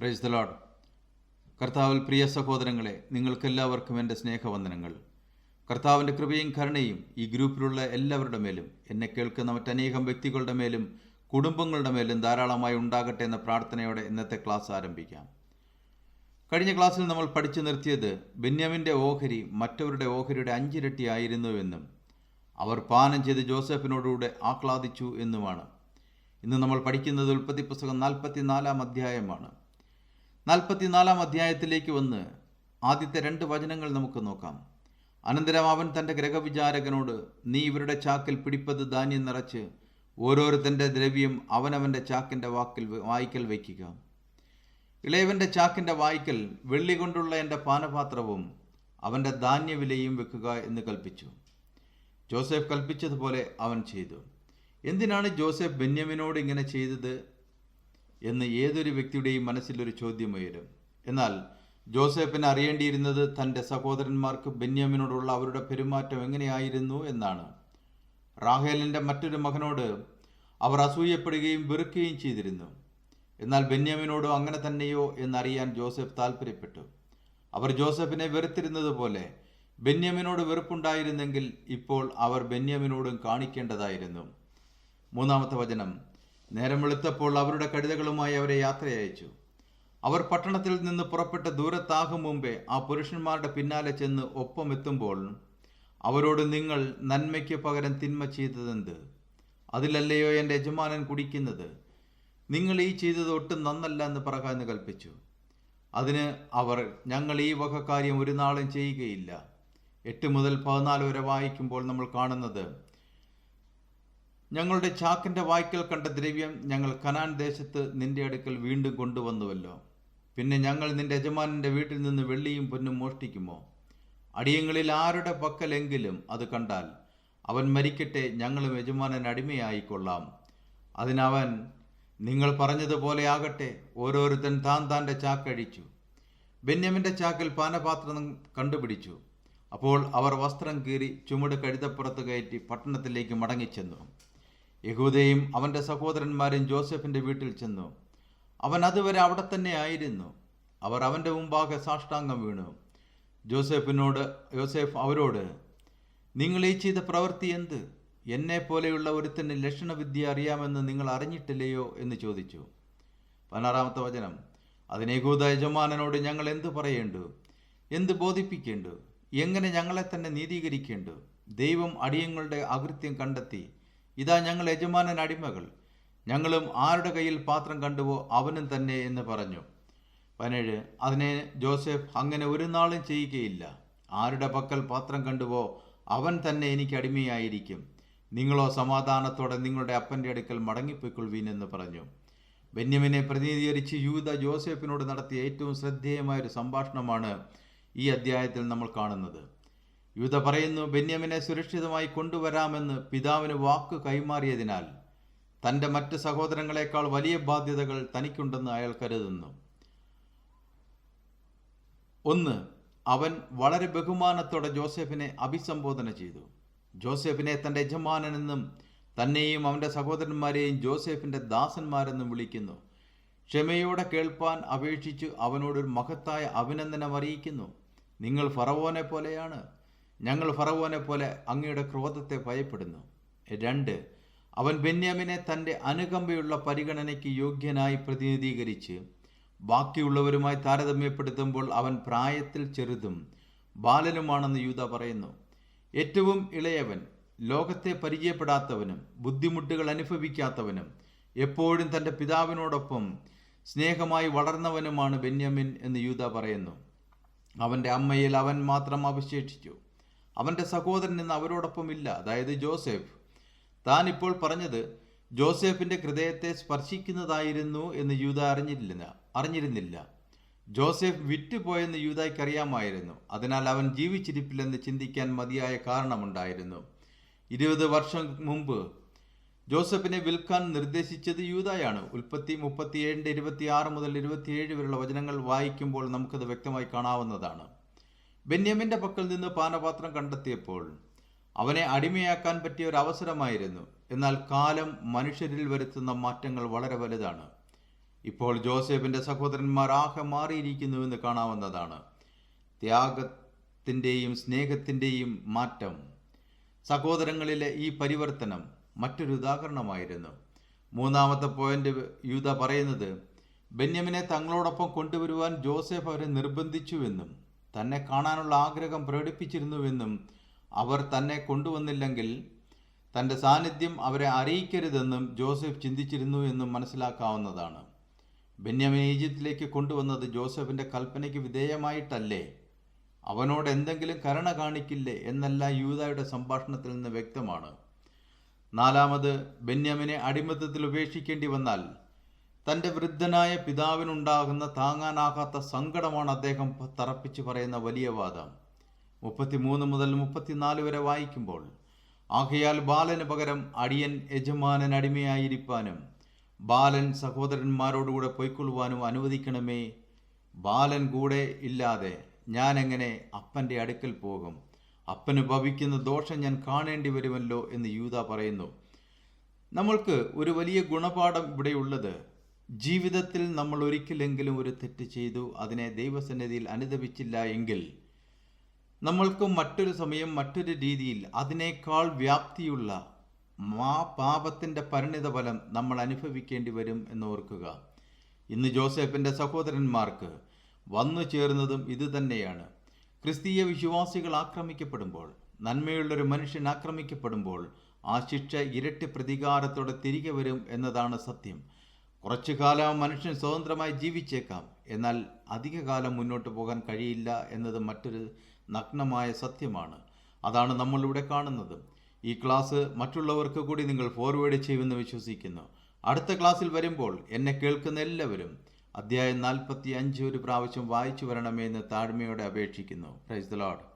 Praise the load കർത്താവിൽ പ്രിയ സഹോദരങ്ങളെ നിങ്ങൾക്കെല്ലാവർക്കും എന്റെ സ്നേഹവന്ദനങ്ങൾ. കർത്താവിന്റെ കൃപയും കരുണയും ഈ ഗ്രൂപ്പിലുള്ള എല്ലാവരുടെ മേലും എന്നെ കേൾക്കുന്ന മറ്റനേകം വ്യക്തികളുടെ മേലും കുടുംബങ്ങളുടെ മേലും ധാരാളമായി ഉണ്ടാകട്ടെ എന്ന പ്രാർത്ഥനയോടെ ഇന്നത്തെ ക്ലാസ് ആരംഭിക്കാം. കഴിഞ്ഞ ക്ലാസ്സിൽ നമ്മൾ പഠിച്ചു നിർത്തിയത് ബെന്യാമിന്റെ ഓഹരി മറ്റവരുടെ ഓഹരിയുടെ അഞ്ചിരട്ടി ആയിരുന്നുവെന്നും അവർ പാനം ചെയ്ത് ജോസഫിനോടുകൂടെ ആഹ്ലാദിച്ചു എന്നുമാണ്. ഇന്ന് നമ്മൾ പഠിക്കുന്നത് ഉൽപ്പത്തി പുസ്തകം നാൽപ്പത്തിനാലാം അധ്യായമാണ്. നാൽപ്പത്തിനാലാം അധ്യായത്തിലേക്ക് വന്ന് ആദ്യത്തെ രണ്ട് വചനങ്ങൾ നമുക്ക് നോക്കാം. അനന്തരം അവൻ തന്റെ ഗ്രഹവിചാരകനോട് നീ ഇവരുടെ ചാക്കിൽ പിടിപ്പത് ധാന്യം നിറച്ച് ഓരോരുത്തന്റെ ദ്രവ്യം അവനവന്റെ ചാക്കിന്റെ വാക്കിൽ വായിക്കൽ വയ്ക്കുക. ഇളയവന്റെ ചാക്കിന്റെ വായിക്കൽ വെള്ളി കൊണ്ടുള്ള എന്റെ പാനപാത്രവും അവന്റെ ധാന്യവിലയും വെക്കുക എന്ന് കൽപ്പിച്ചു. ജോസഫ് കൽപ്പിച്ചതുപോലെ അവൻ ചെയ്തു. എന്തിനാണ് ജോസഫ് ബെന്യാമിനോട് ഇങ്ങനെ ചെയ്തത്? എന്ന് ഏതൊരു വ്യക്തിയുടെയും മനസ്സിലൊരു ചോദ്യം ഉയരും. എന്നാൽ ജോസഫിന് അറിയേണ്ടിയിരുന്നത് തന്റെ സഹോദരന്മാർക്ക് ബെന്യാമിനോടുള്ള അവരുടെ പെരുമാറ്റം എങ്ങനെയായിരുന്നു എന്നാണ്. റാഹേലിന്റെ മറ്റൊരു മകനോട് അവർ അസൂയപ്പെടുകയും വെറുക്കുകയും ചെയ്തിരുന്നു. എന്നാൽ ബെന്യാമിനോട് അങ്ങനെ തന്നെയോ എന്നറിയാൻ ജോസഫ് താല്പര്യപ്പെട്ടു അവർ ജോസഫിനെ വെറുത്തിരുന്നത് പോലെ ബെന്യാമിനോട് വെറുപ്പുണ്ടായിരുന്നെങ്കിൽ ഇപ്പോൾ അവർ ബെന്യാമിനോടും കാണിക്കേണ്ടതായിരുന്നു. മൂന്നാമത്തെ വചനം. നേരം വെളുത്തപ്പോൾ അവരുടെ കഴുതകളുമായി അവരെ യാത്രയയച്ചു. അവർ പട്ടണത്തിൽ നിന്ന് പുറപ്പെട്ട ദൂരത്താകും മുമ്പേ ആ പുരുഷന്മാരുടെ പിന്നാലെ ചെന്ന് ഒപ്പമെത്തുമ്പോൾ അവരോട് നിങ്ങൾ നന്മയ്ക്ക് പകരം തിന്മ ചെയ്തതെന്ത്? അതിലല്ലയോ എന്റെ യജമാനൻ കുടിക്കുന്നത്? നിങ്ങൾ ഈ ചെയ്തത് ഒട്ടും നന്നല്ല എന്ന് പറകാന്ന് കൽപ്പിച്ചു. അതിന് അവർ ഞങ്ങൾ ഈ വക കാര്യം ഒരു നാളും ചെയ്യുകയില്ല. എട്ട് മുതൽ പതിനാല് വരെ വായിക്കുമ്പോൾ നമ്മൾ കാണുന്നത് ഞങ്ങളുടെ ചാക്കിന്റെ വായ്ക്കൽ കണ്ട ദ്രവ്യം ഞങ്ങൾ കനാൻ ദേശത്ത് നിന്റെ അടുക്കൽ വീണ്ടും കൊണ്ടുവന്നുവല്ലോ. പിന്നെ ഞങ്ങൾ നിന്റെ യജമാനന്റെ വീട്ടിൽ നിന്ന് വെള്ളിയും പൊന്നും മോഷ്ടിക്കുമോ? അടിയങ്ങളിൽ ആരുടെ പക്കലെങ്കിലും അത് കണ്ടാൽ അവൻ മരിക്കട്ടെ ഞങ്ങളും യജമാനൻ അടിമയായിക്കൊള്ളാം. അതിനവൻ നിങ്ങൾ പറഞ്ഞതുപോലെ ആകട്ടെ ഓരോരുത്തൻ താൻ താന്റെ ചാക്കഴിച്ചു. ബെന്യമിന്റെ ചാക്കിൽ പാനപാത്രം കണ്ടുപിടിച്ചു. അപ്പോൾ അവർ വസ്ത്രം കീറി ചുമട് കഴുതപ്പുറത്ത് കയറ്റി പട്ടണത്തിലേക്ക് മടങ്ങിച്ചെന്നു. യഹൂദയും അവന്റെ സഹോദരന്മാരും ജോസഫിന്റെ വീട്ടിൽ ചെന്നു. അവൻ അതുവരെ അവിടെ തന്നെ ആയിരുന്നു. അവർ അവന്റെ മുമ്പാകെ സാഷ്ടാംഗം വീണു. ജോസഫിനോട് യോസേഫ് അവരോട് നിങ്ങൾ ഈ ചെയ്ത പ്രവൃത്തി എന്ത്? എന്നെ പോലെയുള്ള ഒരുത്തന് ലക്ഷണവിദ്യ അറിയാമെന്ന് നിങ്ങൾ അറിഞ്ഞിട്ടില്ലയോ? എന്ന് ചോദിച്ചു. പതിനാറാമത്തെ വചനം അതിന് യഹൂദ ഞങ്ങൾ എന്ത് പറയേണ്ടു? എന്ത് ബോധിപ്പിക്കേണ്ടു? എങ്ങനെ ഞങ്ങളെ തന്നെ നീതീകരിക്കേണ്ടു? ദൈവം അടിയങ്ങളുടെ അകൃത്യം കണ്ടെത്തി. ഇതാ ഞങ്ങൾ യജമാനൻ അടിമകൾ. ഞങ്ങളും ആരുടെ കയ്യിൽ പാത്രം കണ്ടുവോ അവനും തന്നെ എന്ന് പറഞ്ഞു. പതിനേഴ് അതിനെ ജോസഫ് അങ്ങനെ ഒരു നാളും ചെയ്യുകയില്ല ആരുടെ പക്കൽ പാത്രം കണ്ടുവോ അവൻ തന്നെ എനിക്ക് അടിമയായിരിക്കും. നിങ്ങളോ സമാധാനത്തോടെ നിങ്ങളുടെ അപ്പന്റെ അടുക്കൽ മടങ്ങിപ്പോയിക്കൊള്ളുവീൻ എന്ന് പറഞ്ഞു. ബെന്യമിനെ പ്രതിനിധീകരിച്ച് യൂത ജോസഫിനോട് നടത്തിയ ഏറ്റവും ശ്രദ്ധേയമായ ഒരു സംഭാഷണമാണ് ഈ അധ്യായത്തിൽ നമ്മൾ കാണുന്നത്. യൂത പറയുന്നു ബെന്യാമിനെ സുരക്ഷിതമായി കൊണ്ടുവരാമെന്ന് പിതാവിന് വാക്ക് കൈമാറിയതിനാൽ തന്റെ മറ്റ് സഹോദരങ്ങളെക്കാൾ വലിയ ബാധ്യതകൾ തനിക്കുണ്ടെന്ന് അയാൾ കരുതുന്നു. ഒന്ന് അവൻ വളരെ ബഹുമാനത്തോടെ ജോസഫിനെ അഭിസംബോധന ചെയ്തു. ജോസഫിനെ തന്റെ യജമാനനെന്നും തന്നെയും അവന്റെ സഹോദരന്മാരെയും ജോസഫിന്റെ ദാസന്മാരെന്നും വിളിക്കുന്നു. ക്ഷമയോടെ കേൾപ്പാൻ അപേക്ഷിച്ച് അവനോടൊരു മഹത്തായ അഭിനന്ദനം അറിയിക്കുന്നു. നിങ്ങൾ ഫറവോനെ പോലെയാണ്. ഞങ്ങൾ ഫറവോനെ പോലെ അങ്ങയുടെ ക്രോധത്തെ ഭയപ്പെടുന്നു. രണ്ട് അവൻ ബെന്യാമിനെ തന്റെ അനുകമ്പയുള്ള പരിഗണനയ്ക്ക് യോഗ്യനായി പ്രതിനിധീകരിച്ച് ബാക്കിയുള്ളവരുമായി താരതമ്യപ്പെടുത്തുമ്പോൾ അവൻ പ്രായത്തിൽ ചെറുതും ബാലനുമാണെന്ന് യൂത പറയുന്നു. ഏറ്റവും ഇളയവൻ ലോകത്തെ പരിചയപ്പെടാത്തവനും ബുദ്ധിമുട്ടുകൾ അനുഭവിക്കാത്തവനും എപ്പോഴും തന്റെ പിതാവിനോടൊപ്പം സ്നേഹമായി വളർന്നവനുമാണ് ബെന്യാമിൻ എന്ന് യൂത പറയുന്നു. അവന്റെ അമ്മയിൽ അവൻ മാത്രം അവശേഷിച്ചു അവന്റെ സഹോദരൻ ഇന്ന് അവരോടൊപ്പം ഇല്ല. അതായത് ജോസഫ്. താൻ ഇപ്പോൾ പറഞ്ഞത് ജോസഫിന്റെ ഹൃദയത്തെ സ്പർശിക്കുന്നതായിരുന്നു എന്ന് യൂത അറിഞ്ഞിരുന്നില്ല അറിഞ്ഞിരുന്നില്ല. ജോസഫ് വിറ്റുപോയെന്ന് യൂതായ്ക്ക് അറിയാമായിരുന്നു അതിനാൽ അവൻ ജീവിച്ചിരിപ്പില്ലെന്ന് ചിന്തിക്കാൻ മതിയായ കാരണമുണ്ടായിരുന്നു. ഇരുപത് വർഷം മുമ്പ് ജോസഫിനെ വിൽക്കാൻ നിർദ്ദേശിച്ചത് യൂതായാണ്. ഉൽപ്പത്തി മുപ്പത്തിയേഴിന്റെ ഇരുപത്തി ആറ് മുതൽ ഇരുപത്തിയേഴ് വരെയുള്ള വചനങ്ങൾ വായിക്കുമ്പോൾ നമുക്കത് വ്യക്തമായി കാണാവുന്നതാണ്. ബെന്യാമിന്റെ പക്കൽ നിന്ന് പാനപാത്രം കണ്ടെത്തിയപ്പോൾ അവനെ അടിമയാക്കാൻ പറ്റിയ ഒരു അവസരമായിരുന്നു. എന്നാൽ കാലം മനുഷ്യരിൽ വരുത്തുന്ന മാറ്റങ്ങൾ വളരെ വലുതാണ്. ഇപ്പോൾ ജോസഫിന്റെ സഹോദരന്മാർ ആകെ മാറിയിരിക്കുന്നുവെന്ന് കാണാവുന്നതാണ്. ത്യാഗത്തിന്റെയും സ്നേഹത്തിന്റെയും മാറ്റം സഹോദരങ്ങളിലെ ഈ പരിവർത്തനം മറ്റൊരു ഉദാഹരണമായിരുന്നു. മൂന്നാമത്തെ പോയിന്റ് യൂത പറയുന്നത് ബെന്യമിനെ തങ്ങളോടൊപ്പം കൊണ്ടുവരുവാൻ ജോസഫ് അവരെ നിർബന്ധിച്ചുവെന്നും തന്നെ കാണാനുള്ള ആഗ്രഹം പ്രകടിപ്പിച്ചിരുന്നുവെന്നും അവർ തന്നെ കൊണ്ടുവന്നില്ലെങ്കിൽ തന്റെ സാന്നിധ്യം അവരെ അറിയിക്കരുതെന്നും ജോസഫ് ചിന്തിച്ചിരുന്നു എന്നും മനസ്സിലാക്കാവുന്നതാണ്. ബെന്യാമിനെ ഈജിപ്തിലേക്ക് കൊണ്ടുവന്നത് ജോസഫിന്റെ കൽപ്പനയ്ക്ക് വിധേയമായിട്ടല്ലേ? അവനോട് എന്തെങ്കിലും കരുണ കാണിക്കില്ലേ എന്നല്ല യൂതായുടെ സംഭാഷണത്തിൽ നിന്ന് വ്യക്തമാണ്. നാലാമത് ബെന്യാമിനെ അടിമത്തത്തിൽ ഉപേക്ഷിക്കേണ്ടി വന്നാൽ തന്റെ വൃദ്ധനായ പിതാവിനുണ്ടാകുന്ന താങ്ങാനാകാത്ത സങ്കടമാണ് അദ്ദേഹം തറപ്പിച്ച് പറയുന്ന വലിയ വാദം. മുപ്പത്തിമൂന്ന് മുതൽ മുപ്പത്തിനാല് വരെ വായിക്കുമ്പോൾ ആകയാൽ ബാലന് പകരം അടിയൻ യജമാനൻ അടിമയായിരിക്കാനും ബാലൻ സഹോദരന്മാരോടുകൂടെ പൊയ്ക്കൊള്ളുവാനും അനുവദിക്കണമേ. ബാലൻ കൂടെ ഇല്ലാതെ ഞാൻ എങ്ങനെ അപ്പന്റെ അടുക്കൽ പോകും? അപ്പന് ഭവിക്കുന്ന ദോഷം ഞാൻ കാണേണ്ടി വരുമല്ലോ എന്ന് യൂത പറയുന്നു. നമ്മൾക്ക് ഒരു വലിയ ഗുണപാഠം ഇവിടെയുള്ളത്. ജീവിതത്തിൽ നമ്മൾ ഒരിക്കലെങ്കിലും ഒരു തെറ്റ് ചെയ്തു അതിനെ ദൈവസന്നിധിയിൽ അനുദപിച്ചില്ല എങ്കിൽ നമ്മൾക്ക് മറ്റൊരു സമയം മറ്റൊരു രീതിയിൽ അതിനേക്കാൾ വ്യാപ്തിയുള്ള മാ പാപത്തിന്റെ പരിണിത ഫലം നമ്മൾ അനുഭവിക്കേണ്ടി വരും എന്ന് ഓർക്കുക. ഇന്ന് ജോസഫിന്റെ സഹോദരന്മാർക്ക് വന്നു ചേർന്നതും ഇതുതന്നെയാണ് ക്രിസ്തീയ വിശ്വാസികൾ ആക്രമിക്കപ്പെടുമ്പോൾ നന്മയുള്ളൊരു മനുഷ്യൻ ആക്രമിക്കപ്പെടുമ്പോൾ ആ ശിക്ഷ ഇരട്ടി പ്രതികാരത്തോടെ തിരികെ വരും എന്നതാണ് സത്യം. കുറച്ചു കാലം മനുഷ്യൻ സ്വതന്ത്രമായി ജീവിച്ചേക്കാം. എന്നാൽ അധികകാലം മുന്നോട്ട് പോകാൻ കഴിയില്ല എന്നത് മറ്റൊരു നഗ്നമായ സത്യമാണ്. അതാണ് നമ്മളിവിടെ കാണുന്നത്. ഈ ക്ലാസ് മറ്റുള്ളവർക്ക് കൂടി നിങ്ങൾ ഫോർവേഡ് ചെയ്യുമെന്ന് വിശ്വസിക്കുന്നു. അടുത്ത ക്ലാസ്സിൽ വരുമ്പോൾ എന്നെ കേൾക്കുന്ന എല്ലാവരും അധ്യായം നാൽപ്പത്തി അഞ്ച് ഒരു പ്രാവശ്യം വായിച്ചു വരണമേ എന്ന് താഴ്മയോടെ അപേക്ഷിക്കുന്നു. Praise the load